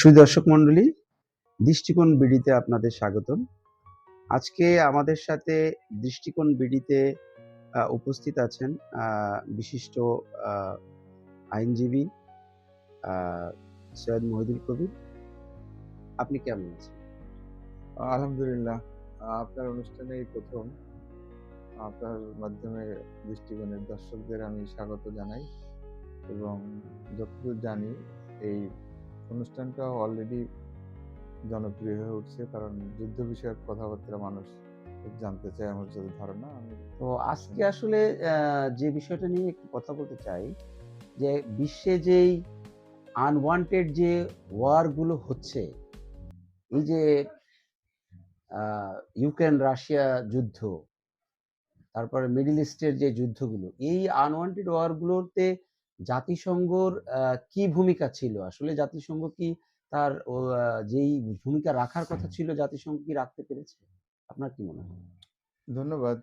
সুদর্শক মণ্ডলী, দৃষ্টিকোণ বিডিতে আপনাদের স্বাগতম। আজকে আমাদের সাথে দৃষ্টিকোণ বিডিতে উপস্থিত আছেন বিশিষ্ট আইনজীবী সৈয়দ মহিদুল কবির। আপনি কেমন আছেন? আলহামদুলিল্লাহ, আপনার অনুষ্ঠানে এই প্রথম। আপনার মাধ্যমে দৃষ্টিকোণের দর্শকদের আমি স্বাগত জানাই এবং যতদূর জানি এই অনুষ্ঠানটা অলরেডি জনপ্রিয় হয়ে উঠছে কারণ যুদ্ধ বিষয়ক কথাবার্তা মানুষ জানতে চায় আমার যত ধারণা আমি তো আজকে আসলে যে বিষয়টা নিয়ে একটু কথা বলতে চাই যে বিশ্বে যেই আনওয়ান্টেড যে ওয়ারগুলো হচ্ছে এই যে ইউক্রেন রাশিয়া যুদ্ধ তারপরে মিডল ইস্টের যে যুদ্ধগুলো এই আনওয়ান্টেড ওয়ারগুলোতে জাতিসংঘর কি ভূমিকা ছিল? আসলে জাতিসংঘ কি তার যেই ভূমিকা রাখার কথা ছিল, জাতিসংঘ কি রাখতে পেরেছে? আপনার কি মনে হয়? ধন্যবাদ।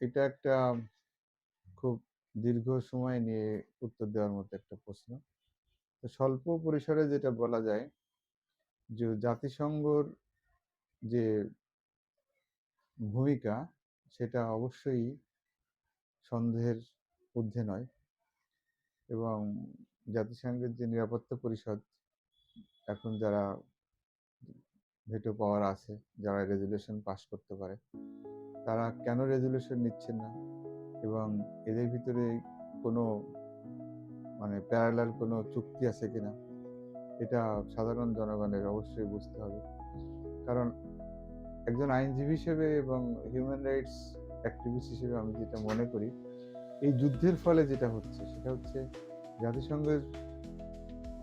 এটা একটা খুব দীর্ঘ সময় নিয়ে উত্তর দেওয়ার মতো একটা প্রশ্ন। তো স্বল্প পরিসরে যেটা বলা যায় যে, জাতিসংঘর যে ভূমিকা, সেটা অবশ্যই সন্দেহের ঊর্ধ্বে নয়। এবং জাতিসংঘের যে নিরাপত্তা পরিষদ, এখন যারা ভেটো পাওয়ার আছে, যারা রেজুলেশন পাস করতে পারে, তারা কেন রেজুলেশন নিচ্ছেন না? এবং এদের ভিতরে কোনো মানে প্যারালাল কোনো চুক্তি আছে কিনা? এটা সাধারণ জনগণের অবশ্যই বুঝতে হবে। কারণ একজন আইনজীবী হিসেবে এবং হিউম্যান রাইটস অ্যাক্টিভিস্ট হিসেবে আমি যেটা মনে করি এই যুদ্ধের ফলে যেটা হচ্ছে, সেটা হচ্ছে জাতিসংঘের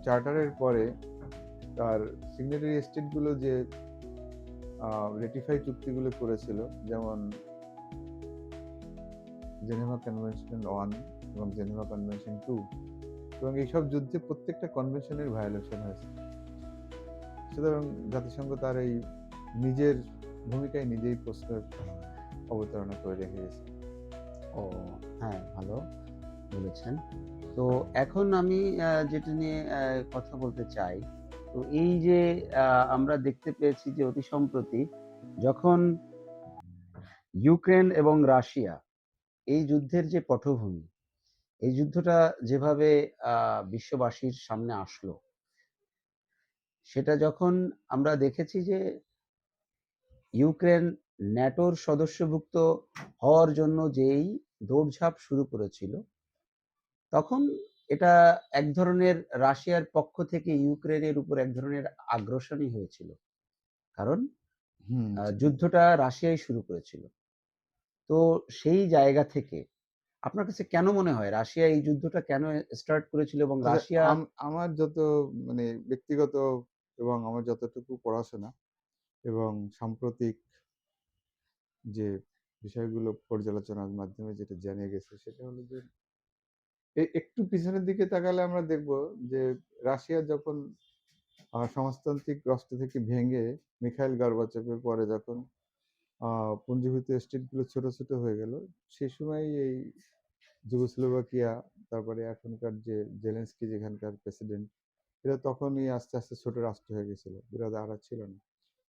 চার্টারের পরে তার সিগনেটারি স্টেটগুলো যে রেটিফাই চুক্তিগুলো করেছিল, যেমন জেনেভা কনভেনশন ওয়ান এবং জেনেভা কনভেনশন টু এবং এইসব যুদ্ধে প্রত্যেকটা কনভেনশনের ভায়োলেশন হয়েছে। সুতরাং জাতিসংঘ তার এই নিজের ভূমিকায় নিজেই প্রশ্নের অবতারণা করে রেখে গেছে ও হ্যাঁ ভালো বলেছেন। তো এখন আমি যেটা নিয়ে কথা বলতে চাই, তো এই যে আমরা দেখতে পেয়েছি যে অতি সম্প্রতি যখন ইউক্রেন এবং রাশিয়া এই যুদ্ধের যে পটভূমি, এই যুদ্ধটা যেভাবে বিশ্ববাসীর সামনে আসলো, সেটা যখন আমরা দেখেছি যে ইউক্রেন ন্যাটোর সদস্যভুক্ত হওয়ার জন্য যেই দৌড়ঝাঁপ শুরু করেছিল তখন এটা এক ধরনের রাশিয়ার পক্ষ থেকে ইউক্রেনের উপর এক ধরনের আগ্রাসনই হয়েছিল। কারণ যুদ্ধটা রাশিয়াই শুরু করেছিল। তো সেই জায়গা থেকে আপনার কাছে কেন মনে হয় রাশিয়া এই যুদ্ধটা কেন স্টার্ট করেছিল এবং আচ্ছা, রাশিয়া আমার যত মানে ব্যক্তিগত এবং আমার যতটুকু পড়াশোনা এবং সাম্প্রতিক যে বিষয়গুলো পর্যালোচনার মাধ্যমে যেটা জানিয়ে গেছে সেটা হলো যে একটু পিছনের দিকে তাকালে আমরা দেখব যে রাশিয়া যখন সমাজতান্ত্রিক রাষ্ট্র থেকে ভেঙে মিখাইল গর্বাচেপের পরে যখন পুঞ্জীভূত স্টেটগুলো ছোট ছোট হয়ে গেল সেই সময় এই যুগোস্লোভাকিয়া, তারপরে এখনকার যে জেলেন্সকি যেখানকার প্রেসিডেন্ট, এরা তখনই আস্তে আস্তে ছোট রাষ্ট্র হয়ে গেছিল বিরোধ আর ছিল না।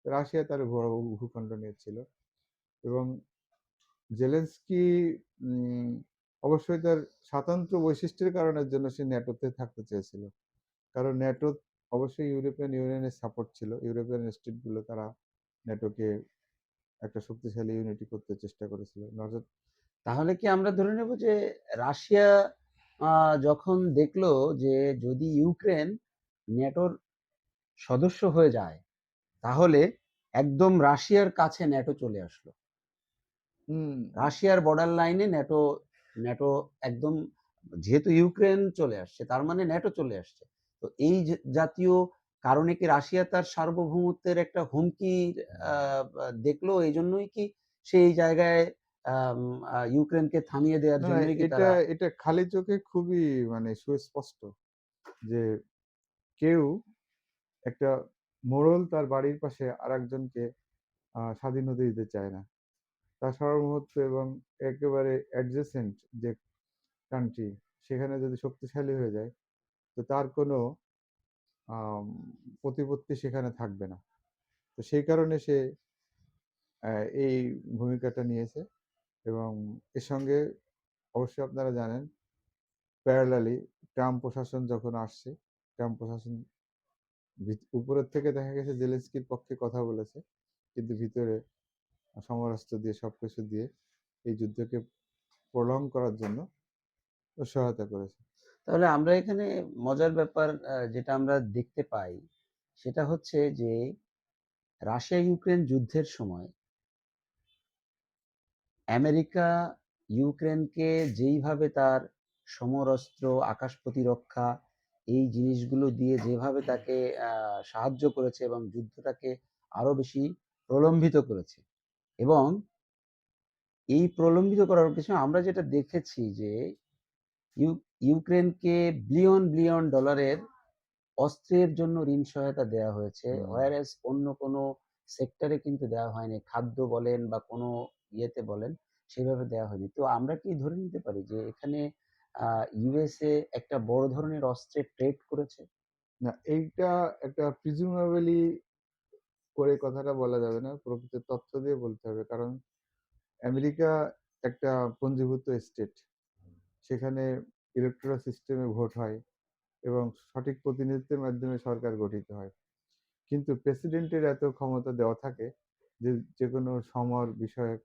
রাশিয়া তার বড় ভূখণ্ড নিয়েছিল এবং জেলেন্সকি অবশ্যই তার স্বাতন্ত্র বৈশিষ্ট্যের কারণের জন্য সে ন্যাটোতে থাকতে চেয়েছিল। কারণ ন্যাটো অবশ্যই ইউরোপিয়ান ইউনিয়নের সাপোর্ট ছিল। ইউরোপিয়ান স্টেটগুলো তারা ন্যাটোকে একটা শক্তিশালী ইউনিটি করতে চেষ্টা করেছিল। তাহলে কি আমরা ধরে নেব যে রাশিয়া যখন দেখল যে যদি ইউক্রেন ন্যাটোর সদস্য হয়ে যায়, তাহলে একদম রাশিয়ার কাছে ন্যাটো চলে আসলো। রাশিয়ার বর্ডার লাইনে ন্যাটো ন্যাটো একদম যেহেতু ইউক্রেন চলে আসছে তার মানে ন্যাটো চলে আসছে। তো এই জাতীয় কারণে কি রাশিয়া তার সার্বভৌমত্বের একটা হুমকি দেখল? এই জন্যই কি সেই জায়গায় আম, আহ, ইউক্রেনকে থামিয়ে দেওয়ার কি এটা এটা খালি চোখে খুবই মানে সুস্পষ্ট যে কেউ একটা মোড়ল তার বাড়ির পাশে আরেকজনকে আহ, স্বাধীন হতে দিতে চায় না। তার সার্বভৌমত্ব এবং একেবারে অ্যাডজেসেন্ট যে কান্ট্রি সেখানে যদি শক্তিশালী হয়ে যায় তো তার কোনো প্রতিপত্তি সেখানে থাকবে না। তো সেই কারণে সে এই ভূমিকাটা নিয়েছে এবং এর সঙ্গে অবশ্যই আপনারা জানেন প্যারালালি ট্রাম্প প্রশাসন যখন আসছে, ট্রাম্প প্রশাসন উপরের থেকে দেখা গেছে জেলেনস্কির পক্ষে কথা বলেছে। কিন্তু ভিতরে সমরাস্ত্র দিয়ে সবকিছু দিয়ে এই যুদ্ধকে প্রলং করার জন্য সহায়তা করেছে। তাহলে আমরা এখানে মজার ব্যাপার যেটা আমরা দেখতে পাই সেটা হচ্ছে যে রাশিয়া ইউক্রেন যুদ্ধের সময় আমেরিকা ইউক্রেনকে যেইভাবে তার সমরাস্ত্র, আকাশ প্রতিরক্ষা এই জিনিসগুলো দিয়ে যেভাবে তাকে সাহায্য করেছে এবং যুদ্ধটাকে আরও বেশি প্রলম্বিত করেছে। এবং এই প্রলম্বিত করার পেছনে আমরা যেটা দেখেছি যে ইউ ইউক্রেনকে বিলিয়ন, বিলিয়ন ডলারের অস্ত্রের জন্য ঋণ সহায়তা দেওয়া হয়েছে। whereas অন্য কোনো সেক্টরে কিন্তু দেওয়া হয়নি। খাদ্য বলেন বা কোনো ইয়েতে বলেন সেভাবে দেওয়া হয়নি। তো আমরা কি ধরে নিতে পারি যে এখানে ইউএসএ একটা বড় ধরনের অস্ত্রের ট্রেড করেছে? না এইটা একটা প্রিজুমেবলি করে কথাটা বলা যাবে না। প্রকৃত তথ্য দিয়ে বলতে হবে। কারণ আমেরিকা একটা পঞ্জীভূত স্টেট। সেখানে ইলেকটোরাল সিস্টেমে ভোট হয় এবং সঠিক প্রতিনিধিত্বের মাধ্যমে সরকার গঠিত হয়। কিন্তু প্রেসিডেন্টের এত ক্ষমতা দেওয়া থাকে যে যে কোনো সমর বিষয়ক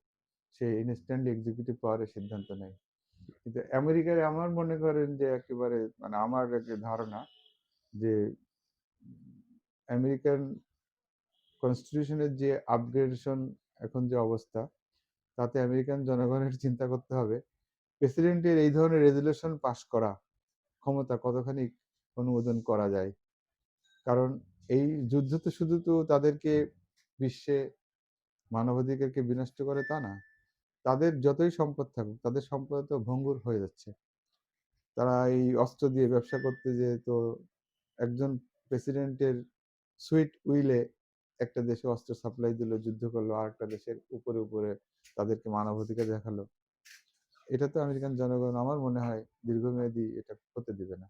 সে ইনস্ট্যান্টলি এক্সিকিউটিভ পাওয়ারের সিদ্ধান্ত নেয়। কিন্তু আমেরিকার আমার মনে করেন যে, একেবারে মানে আমার একটা ধারণা যে, আমেরিকান কনস্টিটিউশনের যে আপগ্রেডেশন এখন যে অবস্থা, তাতে আমেরিকান জনগণের চিন্তা করতে হবে প্রেসিডেন্টের এই ধরনের রেজোলিউশন পাস করা ক্ষমতা কতখানি অনুমোদন করা যায়। কারণ এই যুদ্ধ তো শুধু তো তাদেরকে বিশ্বে মানবাধিকারকে বিনষ্ট করে তা না। তাদের যতই সম্পদ থাকুক, তাদের সম্পদ তো ভঙ্গুর হয়ে যাচ্ছে। তারা এই অস্ত্র দিয়ে ব্যবসা করতে যেয়ে তো একজন প্রেসিডেন্টের সুইট উইলে একটা দেশে অস্ত্র সাপ্লাই দিল, যুদ্ধ করল আরেকটা দেশের উপরে, উপরে তাদেরকে মানবাধিকার দেখাল। এটা তো আমেরিকান জনগণ আমার মনে হয় দীর্ঘমেয়াদী এটা হতে দিবে না।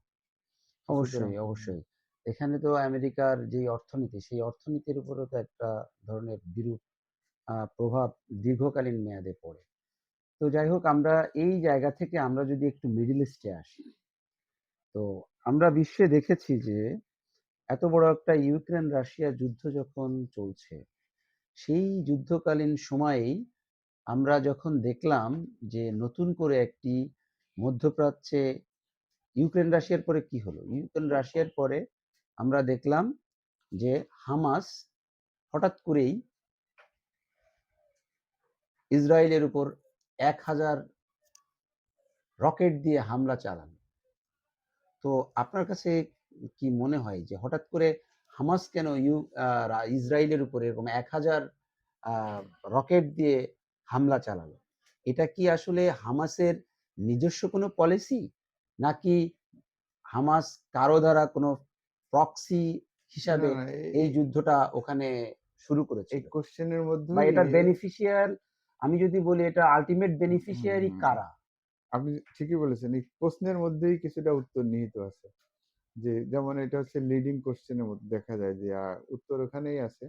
অবশ্যই, অবশ্যই। এখানে তো আমেরিকার যেই অর্থনীতি সেই অর্থনীতির উপরেও তো একটা ধরনের বিরূপ প্রভাব দীর্ঘকালীন মেয়াদে পড়ে। তো যাই হোক আমরা এই জায়গা থেকে আমরা যদি একটু মিডিল ইস্টে আসি। তো আমরা বিশ্বে দেখেছি যে এত বড় একটা ইউক্রেন রাশিয়া যুদ্ধ যখন চলছে, সেই যুদ্ধকালীন সময়েই আমরা যখন দেখলাম যে নতুন করে একটি মধ্যপ্রাচ্যে ইউক্রেন রাশিয়ার পরে কি হলো? ইউক্রেন রাশিয়ার পরে আমরা দেখলাম যে হামাস হঠাৎ করেই ইসরায়েলের উপর ১,০০০ রকেট দিয়ে হামলা চালানো। তো আপনার কাছে কি মনে হয় যে হঠাৎ করে হামাস কেন ইউ ইসরায়েলের উপরে এরকম ১,০০০ আ রকেট দিয়ে হামলা চালালো? এটা কি আসলে হামাসের নিজস্ব কোনো পলিসি? নাকি হামাস কারও দ্বারা কোনো প্রক্সি হিসাবে এই যুদ্ধটা ওখানে শুরু এই কোশ্চেনের বা মধ্যেই বেনিফিশিয়ার আমি যদি বলি এটা আলটিমেট বেনিফিশিয়ারি কারা? আপনি ঠিকই বলেছেন। এই প্রশ্নের মধ্যেই কিছুটা উত্তর নিহিত আছে। যে যেমন এটা হচ্ছে লিডিং কোয়েশ্চেন এর মধ্যে দেখা যায় যে উত্তর ওখানেই আছে।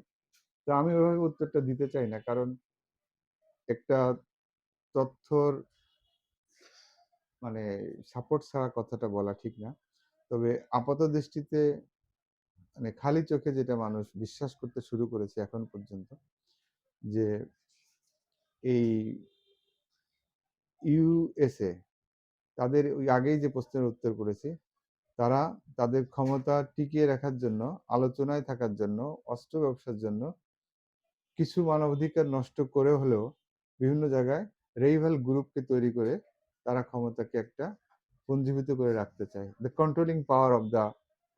তো আমি ওইভাবে উত্তরটা দিতে চাই না। কারণ একটা তথ্যর মানে সাপোর্ট ছাড়া কথাটা বলা ঠিক না। তবে আপাত দৃষ্টিতে মানে খালি চোখে যেটা মানুষ বিশ্বাস করতে শুরু করেছে এখন পর্যন্ত যে এই ইউএসএ তাদের ওই আগেই যে প্রশ্নের উত্তর করেছি, তারা তাদের ক্ষমতা টিকিয়ে রাখার জন্য, আলোচনায় থাকার জন্য, অস্ত্র ব্যবসার জন্য কিছু মানবাধিকার নষ্ট করে হলেও বিভিন্ন জায়গায় রেইভাল গ্রুপকে তৈরি করে তারা ক্ষমতাকে একটা পুঞ্জীভূত করে রাখতে চায়। The controlling power of the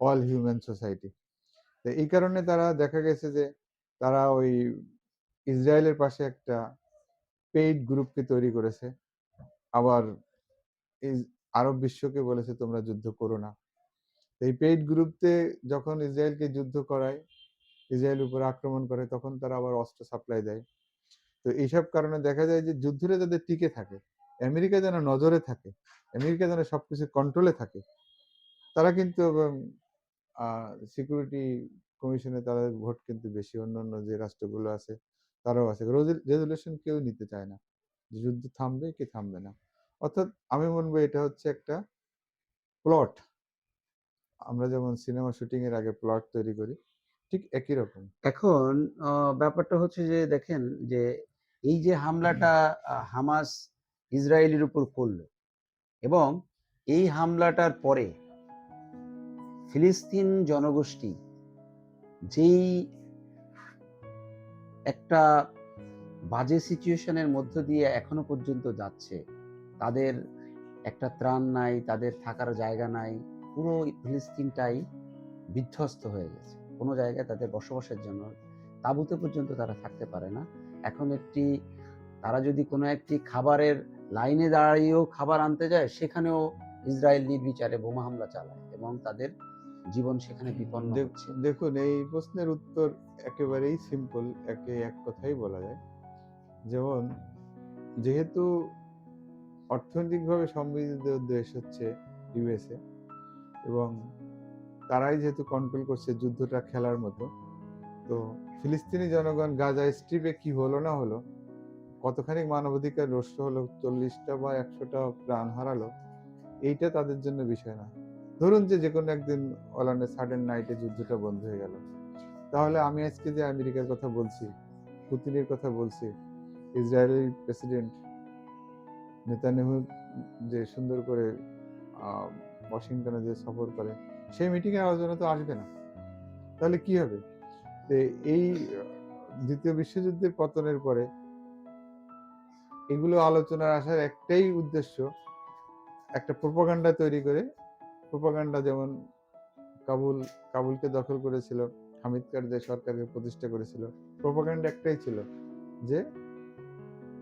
all human society. তো এই কারণে তারা দেখা গেছে যে তারা ওই ইসরায়েলের পাশে একটা পেইড গ্রুপকে তৈরি করেছে। আবার আরব বিশ্বকে বলেছে তোমরা যুদ্ধ করো না। এই পেইড গ্রুপতে যখন ইসরায়েলকে যুদ্ধ করায়, ইসরায়েলের উপর আক্রমণ করে তখন তারা আবার অস্ত্র সাপ্লাই দেয়। তো এইসব কারণে দেখা যায় যে যুদ্ধটা যাদের টিকে থাকে, আমেরিকা যেন নজরে থাকে, আমেরিকা যেন সবকিছু কন্ট্রোলে থাকে। তারা কিন্তু সিকিউরিটি কমিশনে তাদের ভোট কিন্তু বেশি অন্যান্য যে রাষ্ট্রগুলো আছে তারাও আছে রেজুলেশন কেউ নিতে চায় না যুদ্ধ থামবে কি থামবে না অর্থাৎ আমি বলব এটা হচ্ছে একটা প্লট আমরা যেমন সিনেমা শুটিং এর আগে প্লট তৈরি করি, ঠিক একই রকম। এখন ব্যাপারটা হচ্ছে যে দেখেন যে এই যে হামলাটা হামাস ইসরায়েলের উপর করল এবং এই হামলাটার পরে ফিলিস্তিন জনগোষ্ঠী যেই একটা বাজে সিচুয়েশনের মধ্য দিয়ে এখনও পর্যন্ত যাচ্ছে, তাদের একটা ত্রাণ নাই, তাদের থাকার জায়গা নাই পুরো ফিলিস্তিনটাই বিধ্বস্ত হয়ে গেছে। কোনো জায়গায় তাদের বসবাসের জন্য তাঁবুতে পর্যন্ত তারা থাকতে পারে না। এখন একটি তারা যদি কোনো একটি খাবারের লাইনে দাঁড়িয়েও খাবার আনতে যায় সেখানেও ইসরায়েল নির্বিচারে বোমা হামলা চালায় এবং তাদের জীবন সেখানে বিপন্ন হচ্ছে। দেখুন এই প্রশ্নের উত্তর একেবারেই সিম্পল একে এক কথাই বলা যায়। যেমন যেহেতু অর্থনৈতিকভাবে সমৃদ্ধ দেশ হচ্ছে ইউএসএ এবং তারাই যেহেতু কন্ট্রোল করছে যুদ্ধটা খেলার মতো, তো ফিলিস্তিনি জনগণ গাজা স্ট্রিপে কি হলো না হলো, কতখানি মানবাধিকার নষ্ট হলো, চল্লিশটা বা একশোটা প্রাণ হারালো, এইটা তাদের জন্য বিষয় না। ধরুন যে যে কোনো একদিন অলান্ডে সাডেন নাইটে যুদ্ধটা বন্ধ হয়ে গেল। তাহলে আমি আজকে যে আমেরিকার কথা বলছি, পুতিনের কথা বলছি ইসরায়েলের প্রেসিডেন্ট নেতানিয়াহু যে সুন্দর করে ওয়াশিংটনে যে সফর করে, সেই মিটিংয়ে আলোচনা তো আসবে না। তাহলে কি হবে? তো এই দ্বিতীয় বিশ্বযুদ্ধের পতনের পরে এগুলো আলোচনার আসার একটাই উদ্দেশ্য, একটা প্রোপাগান্ডা তৈরি করে, প্রোপাগান্ডা যেমন কাবুল, কাবুলকে দখল করেছিল, হামিদ কারজাই সরকারকে প্রতিষ্ঠা করেছিল, প্রোপাগান্ডা একটাই ছিল যে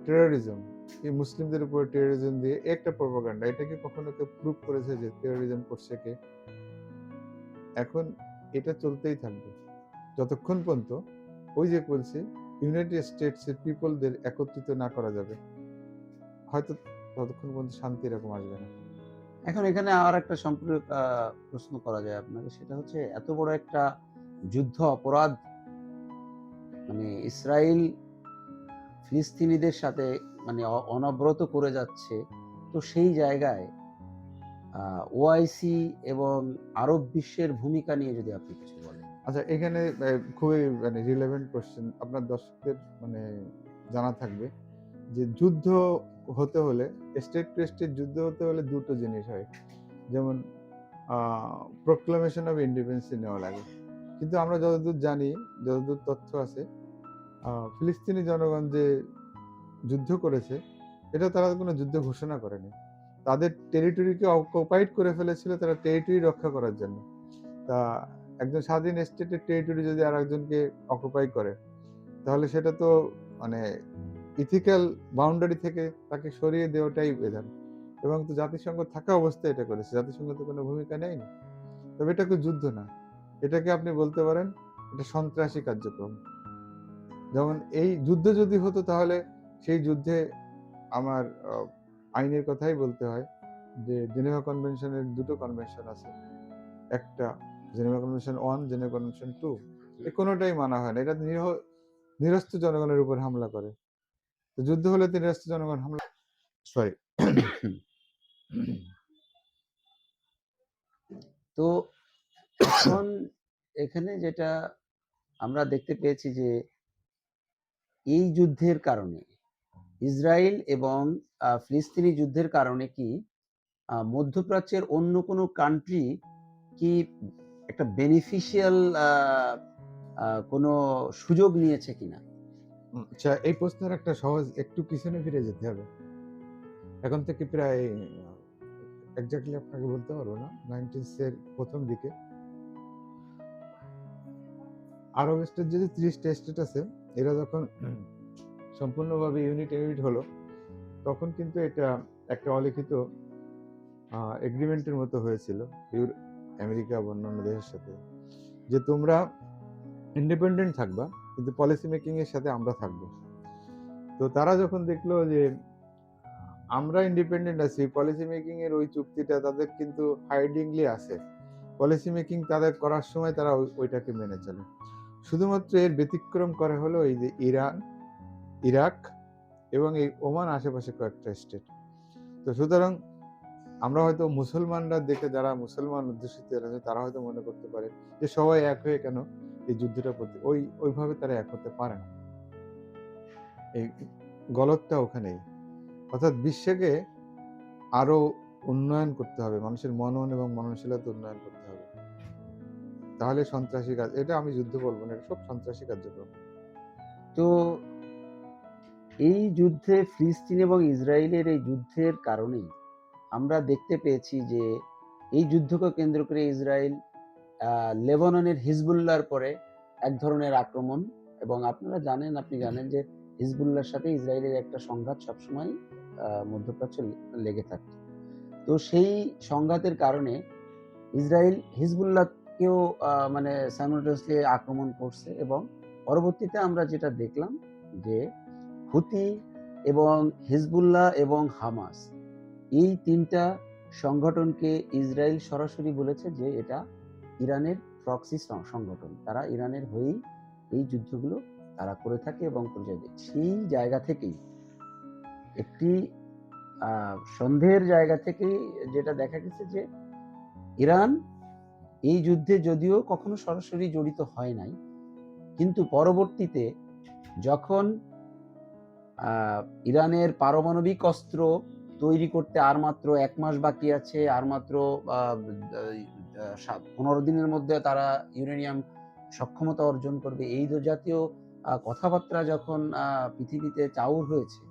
টেরোরিজম এই মুসলিমদের উপর টেরোরিজম দিয়ে একটা প্রোপাগান্ডা এটাকে কখনো কেউ প্রুভ করেছে যে টেরোরিজম করছে কে? এখন এটা চলতেই থাকবে। যতক্ষণ পর্যন্ত ওই যে বলছি ইউনাইটেড স্টেটসের পিপলদের একত্রিত না করা যাবে, হয়তো ততক্ষণ পর্যন্ত শান্তি এরকম আসবে না। এখন এখানে আর একটা সম্পূর্ণ প্রশ্ন করা যায় আপনাকে সেটা হচ্ছে এত বড় একটা যুদ্ধ অপরাধ মানে ইসরায়েল ফিলিস্তিনিদের সাথে মানে অনবরত করে যাচ্ছে। তো সেই জায়গায় ওআইসি এবং আরব বিশ্বের ভূমিকা নিয়ে যদি আপনি কিছু বলেন। আচ্ছা এখানে খুবই মানে রিলেভেন্ট কোশ্চেন আপনার দর্শকদের মানে জানা থাকবে যে যুদ্ধ হতে হলে স্টেট টু স্টেট যুদ্ধ হতে হলে দুটো জিনিস হয়। যেমন প্রোক্লামেশন অফ ইন্ডিপেন্ডেন্সি নেওয়া লাগে। কিন্তু আমরা যতদূর জানি, যতদূর তথ্য আছে ফিলিস্তিনি জনগণ যে যুদ্ধ করেছে, এটা তারা কোনো যুদ্ধ ঘোষণা করেনি। তাদের টেরিটরিকে অকুপাইড করে ফেলেছিল তারা টেরিটরি রক্ষা করার জন্য। তা একজন স্বাধীন স্টেটের টেরিটরি যদি আর একজনকে অকুপাই করে, তাহলে সেটা তো মানে ইথিক্যাল বাউন্ডারি থেকে তাকে সরিয়ে দেওয়াটাই বেধান। এবং তো জাতিসংঘ থাকা অবস্থায় এটা করেছে, জাতিসংঘ তো কোনো ভূমিকা নেয়নি। তবে এটা কোনো যুদ্ধ না। এটাকে আপনি বলতে পারেন, এটা সন্ত্রাসী কার্যক্রম। যেমন এই যুদ্ধ যদি হতো তাহলে সেই যুদ্ধে আমার আইনের কথাই বলতে হয় যে জেনেভা কনভেনশনের দুটো কনভেনশন আছে। একটা Geneva convention one Geneva convention two. এই কোনোটাই মানা হয় না। এটা নিরহ নিরস্ত্র জনগণের উপর হামলা করে। তো যুদ্ধ হলে তো নিরস্ত্র জনগণ হামলা সরি তো এখন এখানে যেটা আমরা দেখতে পেয়েছি যে এই যুদ্ধের কারণে ইসরায়েল এবং ফিলিস্তিনি যুদ্ধের কারণে কি মধ্যপ্রাচ্যের অন্য কোনো কান্ট্রি কি একটা বেনিফিশিয়াল কোনো সুযোগ নিয়েছে কিনা? আচ্ছা এই প্রশ্নের একটা সহজ একটু পিছনে ফিরে যেতে হবে। এখন থেকে প্রায় এক্স্যাক্টলি আপনাকে বলতে পারব না নাইনটিস প্রথম দিকে। আরব স্টেট যে ত্রিশটা স্টেট আছে, এরা যখন সম্পূর্ণভাবে ইউনিট ইউনিট হলো, তখন কিন্তু এটা একটা অলিখিত এগ্রিমেন্টের মতো হয়েছিল ইউর- আমেরিকা বা অন্যান্য দেশের সাথে, যে তোমরা ইন্ডিপেন্ডেন্ট থাকবা, কিন্তু পলিসি মেকিং এর সাথে আমরা থাকব। তো তারা যখন দেখল যে, আমরা ইন্ডিপেন্ডেন্ট আছি পলিসি মেকিং এর ওই চুক্তিটা তাদের কিন্তু হাইডিংলি আছে পলিসি মেকিং তাদের করার সময় তারা ওই- ওইটাকে মেনে চলে। শুধুমাত্র এর ব্যতিক্রম করে হলো এই যে ইরান ইরাক এবং এই ওমান আশেপাশে কয়েকটা স্টেট তো সুতরাং আমরা হয়তো মুসলমানরা দেখে যারা মুসলমান অধ্যুষিত আছে তারা হয়তো মনে করতে পারে যে সবাই এক হয়ে কেন এই যুদ্ধটা করতে, ওই, ওইভাবে তারা এক হতে পারে না। এই গলতটা ওখানেই অর্থাৎ বিশ্বকে আরও উন্নয়ন করতে হবে, মানুষের মনন এবং মননশীলতা উন্নয়ন করতে হবে। তাহলে সন্ত্রাসী কাজ, এটা আমি যুদ্ধ বলব না, এটা সব সন্ত্রাসী কার্যক্রম। তো এই যুদ্ধে ফিলিস্তিন এবং ইসরায়েলের এই যুদ্ধের কারণেই আমরা দেখতে পেয়েছি যে এই যুদ্ধকে কেন্দ্র করে ইসরায়েল লেবাননের হিজবুল্লাহর পরে এক ধরনের আক্রমণ এবং আপনারা জানেন, আপনি জানেন যে হিজবুল্লাহর সাথে ইসরায়েলের একটা সংঘাত সবসময় মধ্যপ্রাচ্য লেগে থাকতো। তো সেই সংঘাতের কারণে ইসরায়েল হিজবুল্লাহকেও মানে সাইমultaneously আক্রমণ করছে এবং পরবর্তীতে আমরা যেটা দেখলাম যে হুতি এবং হিজবুল্লাহ এবং হামাস। এই তিনটা সংগঠনকে ইসরায়েল সরাসরি বলেছে যে এটা ইরানের প্রক্সি সংগঠন। তারা ইরানের হয়েই এই যুদ্ধগুলো তারা করে থাকে এবং সেই জায়গা থেকেই, একটি সন্দেহের জায়গা থেকেই যেটা দেখা গেছে যে ইরান এই যুদ্ধে যদিও কখনো সরাসরি জড়িত হয় নাই, কিন্তু পরবর্তীতে যখন ইরানের পারমাণবিক অস্ত্র তৈরি করতে আর মাত্র এক মাস বাকি আছে আর মাত্র পনেরো দিনের মধ্যে তারা ইউরেনিয়াম সক্ষমতা অর্জন করবে। এই জাতীয় কথাবার্তা যখন পৃথিবীতে চাউর হয়েছে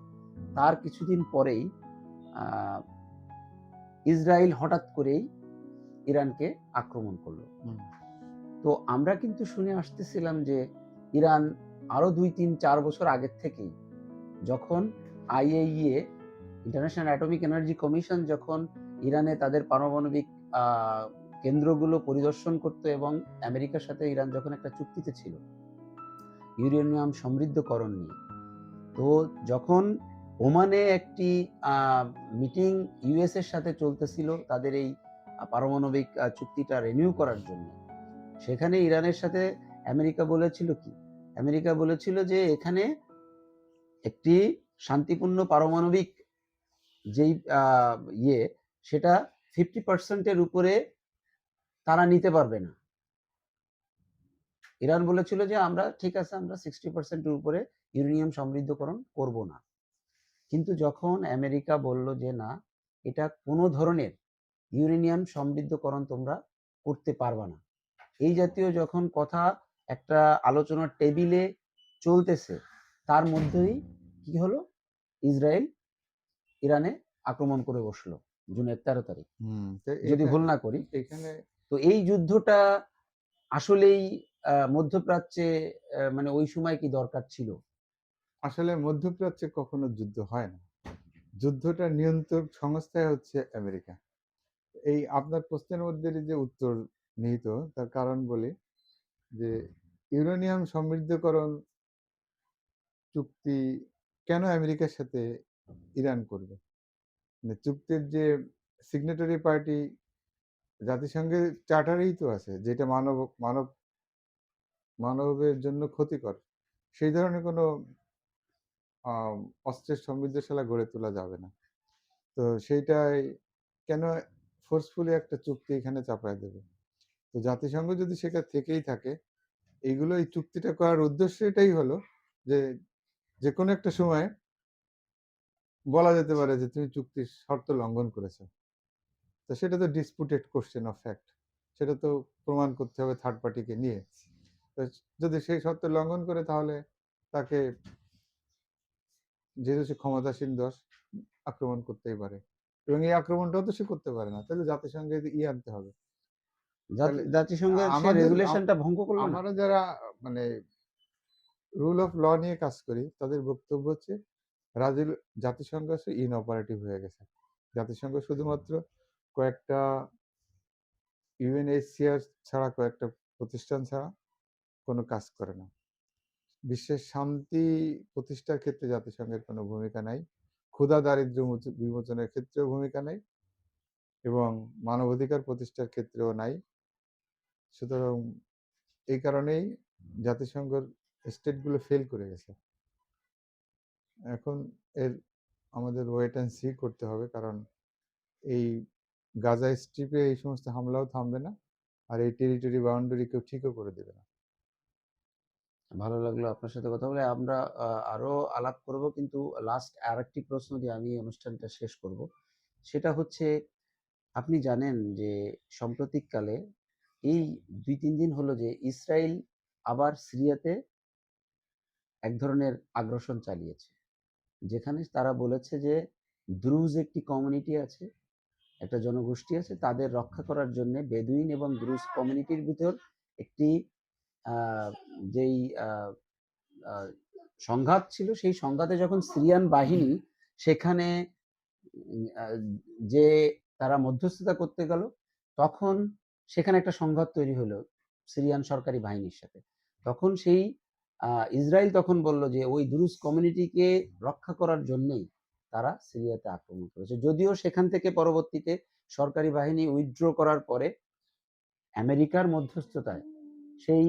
তার কিছুদিন পরেই ইসরায়েল হঠাৎ করেই ইরানকে আক্রমণ করল। তো আমরা কিন্তু শুনে আসতেছিলাম যে ইরান আরও দুই তিন চার বছর আগের থেকেই যখন IAEA international atomic energy commission যখন ইরানে তাদের পারমাণবিক কেন্দ্রগুলো পরিদর্শন করতো এবং আমেরিকার সাথে ইরান যখন একটা চুক্তিতে ছিল, ইউরেনিয়াম সমৃদ্ধকরণ নিয়ে, তো যখন ওমানে একটি মিটিং ইউএস এর সাথে চলতেছিল তাদের এই পারমাণবিক চুক্তিটা রিনিউ করার জন্য, সেখানে ইরানের সাথে আমেরিকা বলেছিল কি? আমেরিকা বলেছিল যে এখানে একটি শান্তিপূর্ণ পারমাণবিক যেই ইয়ে সেটা ফিফটি পার্সেন্টের উপরে তারা নিতে পারবে না। ইরান বলেছিল যে, আমরা, ঠিক আছে, আমরা সিক্সটি পার্সেন্টের উপরে ইউরেনিয়াম সমৃদ্ধকরণ করব না। কিন্তু যখন আমেরিকা বলল যে, না, এটা কোনো ধরনের ইউরেনিয়াম সমৃদ্ধকরণ তোমরা করতে পারবা না। এই জাতীয় যখন কথা একটা আলোচনার টেবিলে চলতেছে, তার মধ্যেই কি হলো? ইসরায়েল ইরানে আক্রমণ করে বসল জুনের তেরো তারিখ। যদি ভুল না করি। এখানে তো এই যুদ্ধটা আসলেই মধ্যপ্রাচ্যে মানে ওই সময় কি দরকার ছিল? আসলে মধ্যপ্রাচ্যে কখনো যুদ্ধ হয় না। যুদ্ধটা নিয়ন্ত্রক সংস্থায় হচ্ছে আমেরিকা। এই আপনার প্রশ্নের মধ্যে যে উত্তর নিহিত তার কারণ বলি যে ইউরেনিয়াম সমৃদ্ধকরণ চুক্তি কেন আমেরিকার সাথে ইরান করবে? মানে চুক্তির যে সিগনেটারি পার্টি জাতিসংঘের চার্টারেই তো আছে, যেটা মানব মানব, মানবের জন্য ক্ষতিকর। সেই ধরনের কোনো অস্ত্রের সমৃদ্ধশালা গড়ে তোলা যাবে না। তো সেইটাই কেন ফোর্সফুলি একটা চুক্তি এখানে চাপায় দেবে? তো জাতিসংঘ যদি সেটা থেকেই থাকে এইগুলো এই চুক্তিটা করার উদ্দেশ্য এটাই হলো যে যে কোনো একটা সময় বলা যেতে পারে যে তুমি চুক্তির শর্ত লঙ্ঘন করেছ। তো সেটা তো ডিসপুটেড কোশ্চেন অফ ফ্যাক্ট সেটা তো প্রমাণ করতে হবে থার্ড পার্টিকে নিয়ে। তো যদি সেই শর্ত লঙ্ঘন করে তাহলে তাকে যেহেতু সে ক্ষমতাসীন দশ আক্রমণ করতেই পারে। এবং এই আক্রমণটাও তো সে করতে পারে না। তাহলে জাতিসংঘে ই আনতে হবে। জাতি- জাতিসংঘের রেগুলেশনটা ভঙ্গ করল আমরা যারা মানে রুল অফ ল নিয়ে কাজ করি। তাদের বক্তব্য হচ্ছে রাজিল জাতিসংঘ ইন অপারেটিভ হয়ে গেছে। জাতিসংঘ শুধুমাত্র কয়েকটা ইউএনএইচসিআর ছাড়া, কয়েকটা প্রতিষ্ঠান ছাড়া কোনো কাজ করে না। বিশ্বের শান্তি প্রতিষ্ঠার ক্ষেত্রে জাতিসংঘের কোনো ভূমিকা নাই। ক্ষুধা দারিদ্র বিমোচনের ক্ষেত্রেও ভূমিকা নাই এবং মানবাধিকার প্রতিষ্ঠার ক্ষেত্রেও নাই। সুতরাং এই কারণেই জাতিসংঘের স্টেটগুলো ফেল করে গেছে। এখন এর আমাদের ওয়েট অ্যান্ড সি করতে হবে কারণ এই গাজা স্ট্রিপে এই সমস্ত হামলাও থামবে না আর এই টেরিটরি বাউন্ডারি কেউ ঠিকও করে দেবে না। ভালো লাগল আপনার সাথে কথা বলে। আমরা আরও আলাপ করব কিন্তু লাস্ট আর একটি প্রশ্ন দিয়ে আমি অনুষ্ঠানটা শেষ করব। সেটা হচ্ছে, আপনি জানেন যে সাম্প্রতিককালে এই দুই তিন দিন হলো যে ইসরায়েল আবার সিরিয়াতে এক ধরনের আগ্রাসন চালিয়েছে। যেখানে তারা বলেছে যে, দ্রুজ একটি কমিউনিটি আছে, একটা জনগোষ্ঠী আছে, তাদের রক্ষা করার জন্য বেদুইন এবং দ্রুজ কমিউনিটির ভিতর একটি যেই সংঘাত ছিল, সেই সংঘাতে যখন সিরিয়ান বাহিনী সেখানে যে তারা মধ্যস্থতা করতে গেল, তখন সেখানে একটা সংঘাত তৈরি হলো সিরিয়ান সরকারি বাহিনীর সাথে। তখন সেই ইসরায়েল তখন বলল যে, ওই দ্রুজ কমিউনিটিকে রক্ষা করার জন্যই তারা সিরিয়াতে আক্রমণ করেছে। যদিও সেখান থেকে পরবর্তীতে সরকারি বাহিনী উইথড্র করার পরে আমেরিকার মধ্যস্থতায় সেই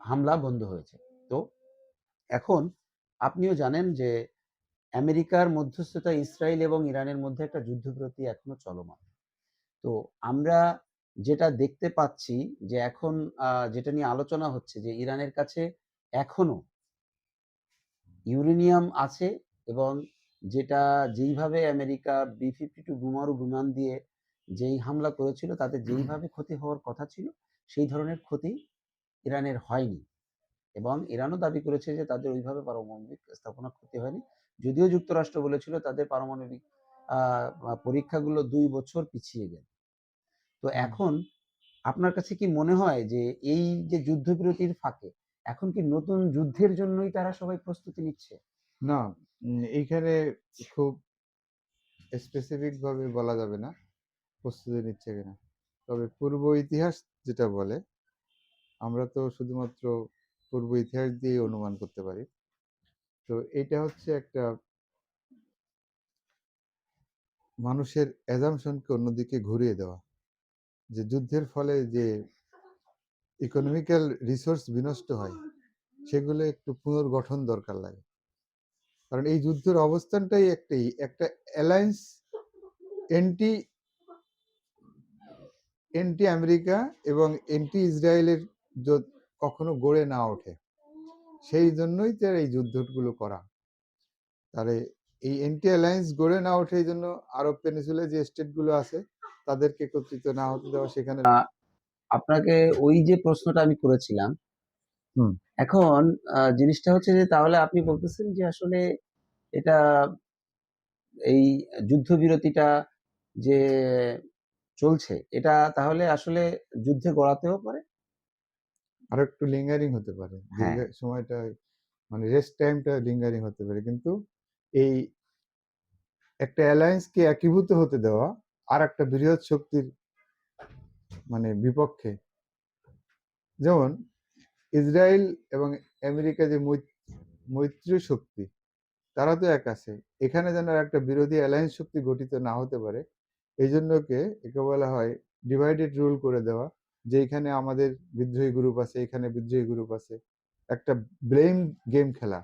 হামলা বন্ধ হয়েছে। তো এখন আপনিও জানেন যে, আমেরিকার মধ্যস্থতায় ইসরায়েল এবং ইরানের মধ্যে একটা যুদ্ধবিরতি এখনও চলমান। তো আমরা যেটা দেখতে পাচ্ছি যে, এখন যেটা নিয়ে আলোচনা হচ্ছে যে, ইরানের কাছে এখনও ইউরেনিয়াম আছে এবং যেটা যেইভাবে আমেরিকা বি ফিফটি টু বোমারু বিমান দিয়ে যেই হামলা করেছিল তাতে যেইভাবে ক্ষতি হওয়ার কথা ছিল সেই ধরনের ক্ষতি ইরানের হয়নি এবং ইরানও দাবি করেছে যে তাদের ওইভাবে পারমাণবিক স্থাপনা ক্ষতি হয়নি। যদিও যুক্তরাষ্ট্র বলেছিল তাদের পারমাণবিক পরীক্ষাগুলো দুই বছর পিছিয়ে গেল। তো এখন আপনার কাছে কি মনে হয় যে এই যে যুদ্ধবিরতির ফাঁকে এখন কি নতুন যুদ্ধের জন্যই তারা সবাই প্রস্তুতি নিচ্ছে? না এইখানে খুব স্পেসিফিক ভাবে বলা যাবে না প্রস্তুতি নিচ্ছে কিনা। তবে পূর্ব ইতিহাস যেটা বলে, আমরা তো শুধুমাত্র পূর্ব ইতিহাস দিয়ে অনুমান করতে পারি। তো এটা হচ্ছে একটা মানুষের অ্যাজামশনকে অন্যদিকে ঘুরিয়ে দেওয়া। যে যুদ্ধের ফলে যে ইকোনমিক্যাল রিসোর্স বিনষ্ট হয়, সেগুলো একটু পুনর্গঠন দরকার লাগে। কারণ এই যুদ্ধের অবস্থানটাই একটাই একটা অ্যালায়েন্স এন্টি এন্টি আমেরিকা এবং এন্টি ইসরায়েলের কখনো গড়ে না ওঠে। সেই জন্যই তার এই যুদ্ধগুলো করা। তাহলে এই এন্টি অ্যালায়েন্স গড়ে না ওঠে এই জন্য আরব পেনিসুলে যে স্টেটগুলো আছে, তাদেরকে একত্রিত না হতে দেওয়া সেখানে আপনাকে ওই যে প্রশ্নটা আমি করেছিলাম হুম। এখন জিনিসটা হচ্ছে যে তাহলে আপনি বলতেছেন যে আসলে এটা এই যুদ্ধবিরতিটা যে চলছে এটা তাহলে আসলে যুদ্ধে গড়াতেও পারে আরও একটু লিঙ্গারিং হতে পারে হ্যাঁ। সময়টা মানে রেস্ট টাইমটা লিঙ্গারিং হতে পারে কিন্তু এই একটা অ্যালায়েন্সকে একীভূত হতে দেওয়া আর একটা বৃহৎ শক্তির মানে বিপক্ষে। যেমন ইসরায়েল এবং আমেরিকা যে মৈত্রী শক্তি তারা তো এক আছে। এখানে যেন একটা বিরোধী অ্যালায়েন্স শক্তি গঠিত না হতে পারে এই জন্যকে একে বলা হয় ডিভাইডেড রুল করে দেওয়া যে এখানে আমাদের বিদ্রোহী গ্রুপ আছে এখানে বিদ্রোহী গ্রুপ আছে। একটা ব্লেম গেম খেলা।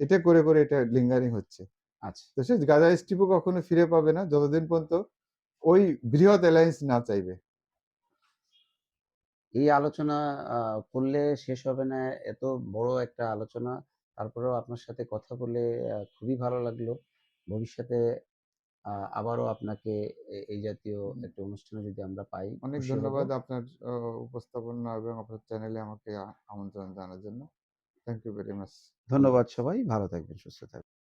এটা করে করে এটা লিঙ্গারিং হচ্ছে। আচ্ছা। তো সে গাজা স্ট্রিপও কখনো ফিরে পাবে না যতদিন পর্যন্ত ওই বৃহৎ অ্যালায়েন্স না চাইবে। এই আলোচনা করলে শেষ হবে না এত বড় একটা আলোচনা। তারপরেও আপনার সাথে কথা বলে খুবই ভালো লাগল। ভবিষ্যতে আহ, আবারও আপনাকে এই জাতীয় একটা অনুষ্ঠানে যদি আমরা পাই অনেক ধন্যবাদ আপনার উপস্থাপনা এবং আপনার চ্যানেলে আমাকে আমন্ত্রণ জানার জন্য। থ্যাংক ইউ ভেরি মাচ ধন্যবাদ সবাই। ভালো থাকবেন সুস্থ থাকবেন।